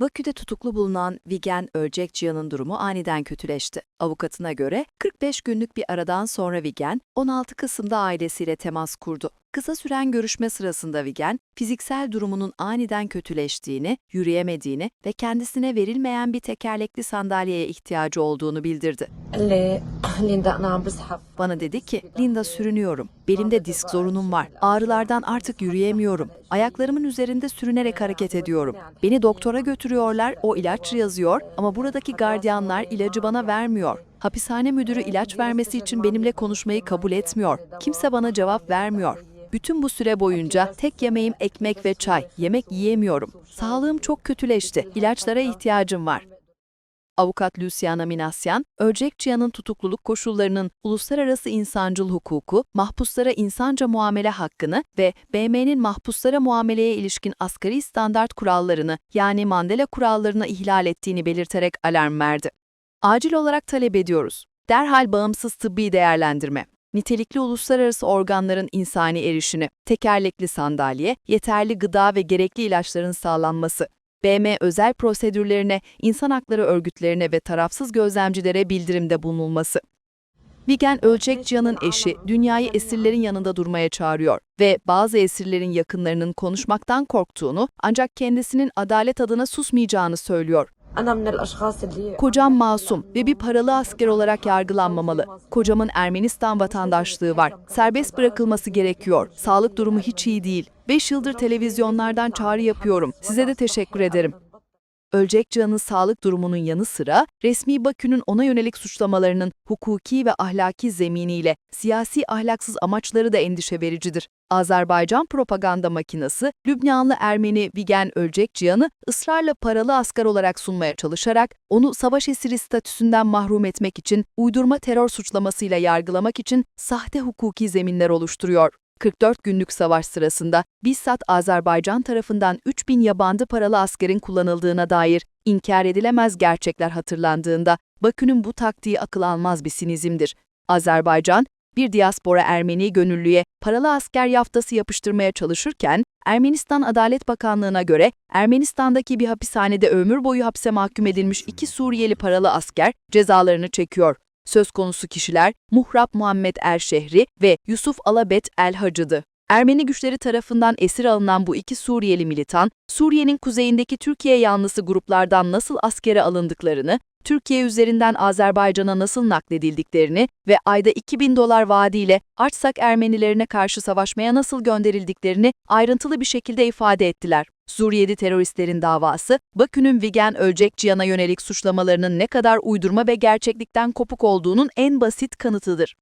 Bakü'de tutuklu bulunan Vigen Ölcekcihan'ın durumu aniden kötüleşti. Avukatına göre 45 günlük bir aradan sonra Vigen, 16 Kasım'da ailesiyle temas kurdu. Kısa süren görüşme sırasında Vigen, fiziksel durumunun aniden kötüleştiğini, yürüyemediğini ve kendisine verilmeyen bir tekerlekli sandalyeye ihtiyacı olduğunu bildirdi. Bana dedi ki, Linda sürünüyorum. Belimde disk zorunum var. Ağrılardan artık yürüyemiyorum. Ayaklarımın üzerinde sürünerek hareket ediyorum. Beni doktora götürüyorlar, o ilaç yazıyor ama buradaki gardiyanlar ilacı bana vermiyor. Hapishane müdürü ilaç vermesi için benimle konuşmayı kabul etmiyor. Kimse bana cevap vermiyor. Bütün bu süre boyunca tek yemeğim ekmek ve çay. Yemek yiyemiyorum. Sağlığım çok kötüleşti. İlaçlara ihtiyacım var. Avukat Luciana Minasyan, Ölcekçiyan'ın tutukluluk koşullarının uluslararası insancıl hukuku, mahpuslara insanca muamele hakkını ve BM'nin mahpuslara muameleye ilişkin asgari standart kurallarını yani Mandela kurallarını ihlal ettiğini belirterek alarm verdi. Acil olarak talep ediyoruz. Derhal bağımsız tıbbi değerlendirme. Nitelikli uluslararası organların insani erişini, tekerlekli sandalye, yeterli gıda ve gerekli ilaçların sağlanması, BM özel prosedürlerine, insan hakları örgütlerine ve tarafsız gözlemcilere bildirimde bulunulması. Vigen Ölçekcihan'ın eşi dünyayı esirlerin yanında durmaya çağırıyor ve bazı esirlerin yakınlarının konuşmaktan korktuğunu ancak kendisinin adalet adına susmayacağını söylüyor. Kocam masum ve bir paralı asker olarak yargılanmamalı. Kocamın Ermenistan vatandaşlığı var. Serbest bırakılması gerekiyor. Sağlık durumu hiç iyi değil. 5 yıldır televizyonlardan çağrı yapıyorum. Size de teşekkür ederim. Ölcekcan'ın sağlık durumunun yanı sıra resmi Bakü'nün ona yönelik suçlamalarının hukuki ve ahlaki zeminiyle siyasi ahlaksız amaçları da endişe vericidir. Azerbaycan propaganda makinası Lübnanlı Ermeni Vigen Ölcekcihan'ı ısrarla paralı asker olarak sunmaya çalışarak onu savaş esiri statüsünden mahrum etmek için uydurma terör suçlamasıyla yargılamak için sahte hukuki zeminler oluşturuyor. 44 günlük savaş sırasında bizzat Azerbaycan tarafından 3000 yabancı paralı askerin kullanıldığına dair inkar edilemez gerçekler hatırlandığında Bakü'nün bu taktiği akıl almaz bir sinizmdir. Azerbaycan, bir diaspora Ermeni gönüllüye paralı asker yaftası yapıştırmaya çalışırken, Ermenistan Adalet Bakanlığı'na göre Ermenistan'daki bir hapishanede ömür boyu hapse mahkum edilmiş iki Suriyeli paralı asker cezalarını çekiyor. Söz konusu kişiler Muhrab Muhammed Erşehri ve Yusuf Alabet El Hacı'dı. Ermeni güçleri tarafından esir alınan bu iki Suriyeli militan, Suriye'nin kuzeyindeki Türkiye yanlısı gruplardan nasıl askere alındıklarını, Türkiye üzerinden Azerbaycan'a nasıl nakledildiklerini ve ayda 2000 dolar vaadiyle Artsak Ermenilerine karşı savaşmaya nasıl gönderildiklerini ayrıntılı bir şekilde ifade ettiler. Suriyeli teröristlerin davası, Bakü'nün Vigen Ölcekcihan'a yönelik suçlamalarının ne kadar uydurma ve gerçeklikten kopuk olduğunun en basit kanıtıdır.